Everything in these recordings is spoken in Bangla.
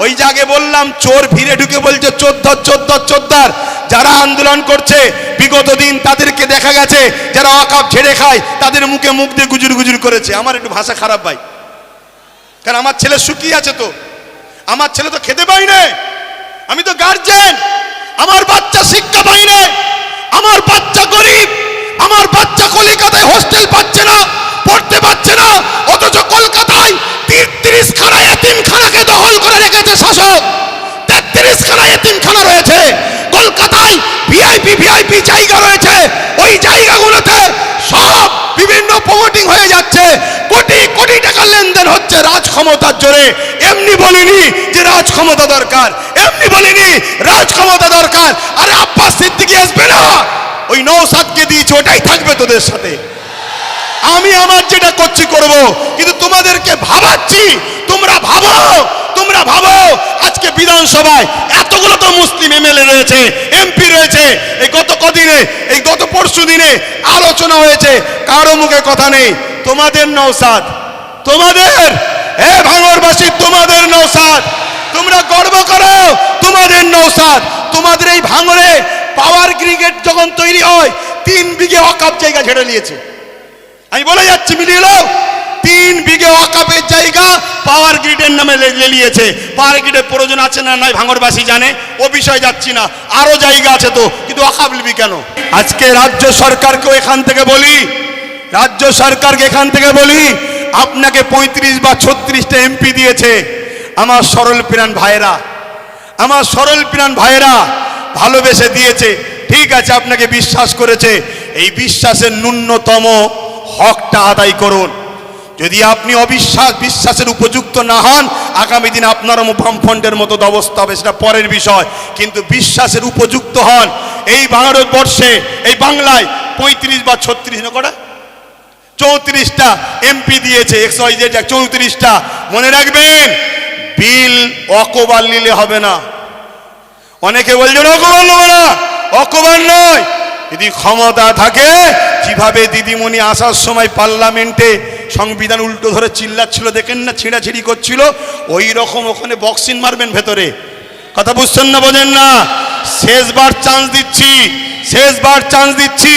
ওই জাগে বললাম, চোর ভিড়ে ঢুকে বলছে, চোদ্দর চোদ্দর, চোদ্দার। যারা আন্দোলন করছে, বিগত দিন তাদেরকে দেখা গেছে, যারা অকাপ ছেড়ে খায়, তাদের মুখে মুখ দিয়ে গুজুর গুজুর করেছে। আমার একটু ভাষা খারাপ ভাই। কারণ আমার ছেলে শুকিয়ে আছে তো। আমার ছেলে তো খেতে পাই না। আমি তো গার্জেন আমার বাচ্চা শিক্ষা পাই না। আমার বাচ্চা গরিব। আমার বাচ্চা কলিকাতায় হোস্টেল পাচ্ছে না, পড়তে পাচ্ছে না, অথচ কলকাতায় ভিআইপি জায়গা রয়েছে, ওই জায়গাগুলোতে সব বিভিন্ন প্রমোটিং হয়ে যাচ্ছে। কোটি কোটি টাকা লেনদেন হচ্ছে রাজ ক্ষমতার জোরে। এমনি বলিনি যে রাজ ক্ষমতা দরকার, এমনি বলিনি রাজ ক্ষমতা দরকার। আরে আব্বাস সিদ্দিকি আসবে না, ওই নৌসাদকে দিয়েছে, ওটাই থাকবে তোদের সাথে। আমি আমার যেটা করছি করব, কিন্তু তোমাদেরকে ভাবাচ্ছি, তোমরা ভাবো তোমরা ভাবো, আজকে বিধানসভায় এতগুলো তো মুসলিম এমএলএ রয়েছে, এমপি রয়েছে, এই গত কদিনে এই গত পরশু দিনে আলোচনা হয়েছে, কারও মুখে কথা নেই। তোমাদের নৌসাদ তোমাদের, হে ভাঙরবাসী, তোমাদের নৌসাদ তোমরা গর্ব করো, তোমাদের নৌসাদ তোমাদের এই ভাঙরে পাওয়ার ক্রিকেট যখন তৈরি হয়, তিন বিঘে অকাপ জায়গা ছেড়ে নিয়েছে। আমি বলে যাচ্ছি, মিলিয়ে তিন বিঘে অকাপের জায়গা পাওয়ার গ্রিডের নামে লেলিয়েছে। পাওয়ার গ্রিডের প্রয়োজন আছে না নাই ভাঙরবাসী জানে। ও বিষয় যাচ্ছি না। আরও জায়গা আছে তো, কিন্তু অকাপ লিবি কেন? আজকে রাজ্য সরকারকেও এখান থেকে বলি, রাজ্য সরকারকে এখান থেকে বলি, আপনাকে পঁয়ত্রিশ বা ছত্রিশটা এমপি দিয়েছে আমার সরল প্রাণ ভাইরা আমার সরল প্রাণ ভাইরা ভালোবেসে দিয়েছে। ঠিক আছে, আপনাকে বিশ্বাস করেছে। এই বিশ্বাসের ন্যূনতম হকটা আদায় করুন। যদি আপনি অবিশ্বাস, বিশ্বাসের উপযুক্ত না হন, আগামী দিন আপনারও বামফ্রন্টের মতো অবস্থা হবে, সেটা পরের বিষয়। কিন্তু বিশ্বাসের উপযুক্ত হন। এই ভারতবর্ষে, এই বাংলায় পঁয়ত্রিশ বা ছত্রিশ, না কটা? চৌত্রিশটা এমপি দিয়েছে একশো চৌত্রিশটা। মনে রাখবেন, বিল অকবার নিলে হবে না। অনেকে বলছেন অকবার নেব না। অকবার নয়। যদি ক্ষমতা থাকে, যেভাবে দিদিমণি আসার সময় পার্লামেন্টে সংবিধান উল্টো ধরে চিল্লাচ্ছিল, দেখেন না, ছিঁড়াছিড়ি করছিল। ওই রকম ওখানে বক্সিং মারবেন ভেতরে। কথা বুঝছেন না, বোঝেন না? শেষবার চান্স দিচ্ছি, শেষবার চান্স দিচ্ছি।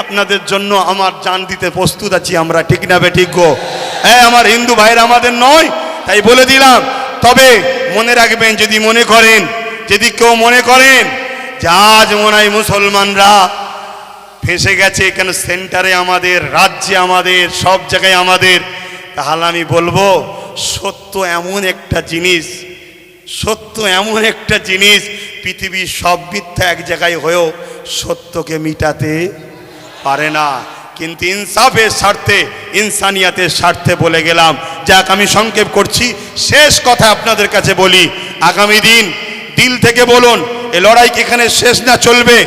আপনাদের জন্য আমার জান দিতে প্রস্তুত আছি, আমরা ঠিক না বে ঠিক গো? হ্যাঁ আমার হিন্দু ভাইরা আমাদের নয়, তাই বলে দিলাম। তবে মনে রাখবেন, যদি মনে করেন, যদি কেউ মনে করেন যে আজ মনে হয় মুসলমানরা ফেসে গেছে এখানে সেন্টারে আমাদের, রাজ্যে আমাদের, সব জায়গায় আমাদের, তাহলে আমি বলব, সত্য এমন একটা জিনিস, সত্য এমন একটা জিনিস, পৃথিবীর সব মিথ্যা এক জায়গায় হয়েও সত্যকে মিটাতে পারে না। কিন্তু ইনসাফের স্বার্থে, ইনসানিয়াতের স্বার্থে বলে গেলাম। যাক, আমি সংক্ষেপ করছি। শেষ কথা আপনাদের কাছে বলি। আগামী দিন দিল থেকে বলুন, এ লড়াই এখানে শেষ না চলবে?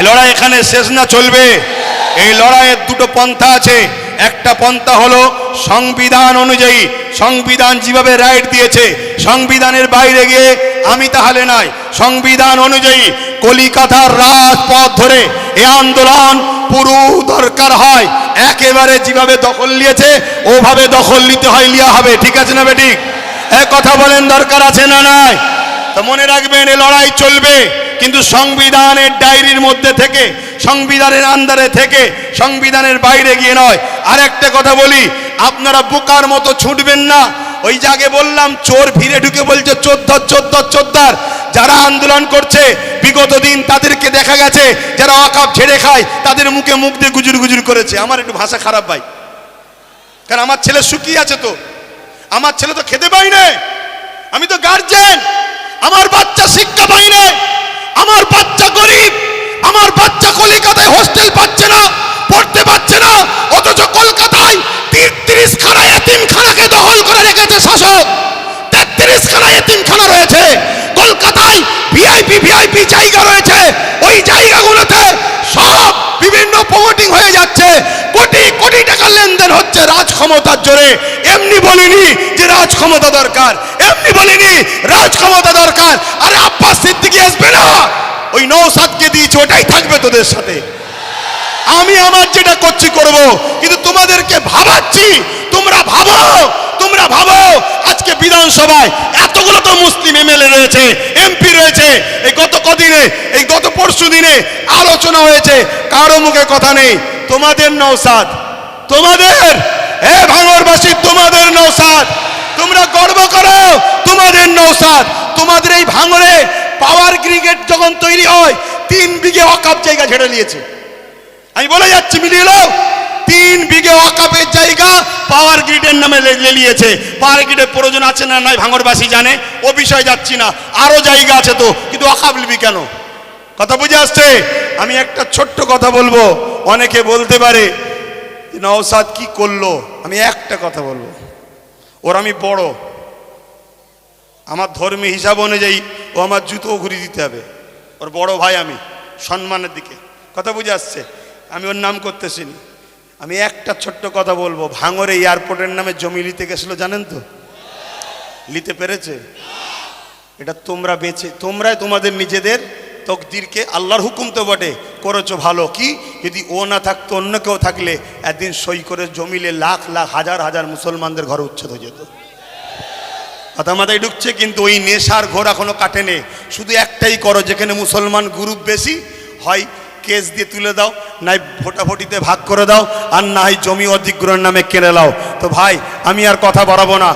লড়াই এখানে শেষ না চলবে? এই লড়াইয়ের দুটো পন্থা আছে। একটা পন্থা হলো সংবিধান অনুযায়ী। সংবিধান যেভাবে রাইট দিয়েছে, সংবিধানের বাইরে গিয়ে আমি তাহলে নাই। সংবিধান অনুযায়ী কলিকাতার রাজপথ ধরে এ আন্দোলন পুরো দরকার হয়। একেবারে যেভাবে দখল নিয়েছে, ওভাবে দখল নিতে হয় লিয়া হবে। ঠিক আছে না বেঠিক এক কথা বলেন, দরকার আছে না নাই? তো মনে রাখবেন, এ লড়াই চলবে, কিন্তু সংবিধানের ডায়েরির মধ্যে থেকে, সংবিধানের আন্দারে থেকে, সংবিধানের বাইরে গিয়ে নয়। আর একটা কথা বলি, আপনারা বোকার মতো ছুটবেন না। ওই জাগে বললাম, চোর ভিড়ে ঢুকে বলছে চোদ্দার চোদ্দার চোদ্দার যারা আন্দোলন করছে বিগত দিন তাদেরকে দেখা গেছে, যারা অকাপ ঝেড়ে খায়, তাদের মুখে মুখ দিয়ে গুজুর গুজুর করেছে। আমার একটু ভাষা খারাপ ভাই। কারণ আমার ছেলে শুকিয়ে আছে তো। আমার ছেলে তো খেতে পাই না। আমি তো গার্জেন আমার বাচ্চা শিক্ষা পাই না। আমার বাচ্চা গরিব। আমার বাচ্চা কলিকাতায় হোস্টেল পাচ্ছে না। ক্ষমতার জোরে। এমনি বলিনি যে রাজ ক্ষমতা দরকার। এমনি বলিনি রাজ ক্ষমতা দরকার। আরে আব্বাস সিদ্দিকি আসবে না। ওই নৌসাদকে দিয়েছে, ওটাই থাকবে তোদের সাথে। আমি আমার যেটা করছি করব, কিন্তু তোমাদেরকে ভাবাচ্ছি, তোমরা ভাবো তোমরা ভাবো, আজকে বিধানসভায় এতগুলো তো মুসলিম এমএলএ রয়েছে, এমপি রয়েছে, এই গত কদিনে, এই গত পরশু দিনে আলোচনা হয়েছে, কারও মুখে কথা নেই। তোমাদের নৌসাদ তোমাদের হে ভাঙরবাসী, তোমাদের নৌসাদ, তোমরা গর্ব করো, তোমাদের নৌসাদ, তোমাদের এই ভাঙরে পাওয়ার ক্রিকেট যখন তৈরি হয়, তিন বিঘে অকাপ জায়গা ছেড়ে নিয়েছে। আমি বলে যাচ্ছি, মিলিয়ে নাও, তিন বিঘে ওয়াকাপের জায়গা পাওয়ার গ্রিডের নামে লেলিয়েছে পাওয়ার গ্রিডের প্রয়োজন আছে না নাই, ভাঙরবাসী জানে, ও বিষয় যাচ্ছি না। আরও জায়গা আছে তো, কিন্তু ওয়াকাপ লিবি কেন? কথা বুঝে আসছে? আমি একটা ছোট্ট কথা বলব, অনেকে বলতে পারে নওসাদ কি করল? আমি একটা কথা বলব। ওর আমি বড়। আমার ধর্মীয় হিসাব অনুযায়ী ও আমার জুতো ঘুরিয়ে দিতে হবে। ওর বড় ভাই আমি, সম্মানের দিকে। কথা বুঝে আসছে? আমি ওর নাম করতেছি আমি একটা ছোট্ট কথা বলব। ভাঙরে এয়ারপোর্টের নামে জমি নিতে গেছিল, জানেন তো? নিতে পেরেছে? এটা তোমরা বেছে তোমরাই তোমাদের নিজেদের তকদিরকে আল্লাহর হুকুম তো বটে। করেছ ভালো। কি? যদি ও না থাকতো, অন্য কেউ থাকলে একদিন সই করে জমিলে লাখ লাখ, হাজার হাজার মুসলমানদের ঘর উচ্ছেদ হয়ে যেত। কথা মাথায় ঢুকছে, কিন্তু ওই নেশার ঘোর এখনও কাটেনি। শুধু একটাই করো, যেখানে মুসলমান গ্রুপ বেশি হয়, কেস দিয়ে তুলে দাও, নাই ভোটাভুটিতে ভাগ করে দাও, আর না হয় জমি অধিগ্রহণ নামে কেড়ে নাও তো ভাই, আমি আর কথা বাড়াবো না।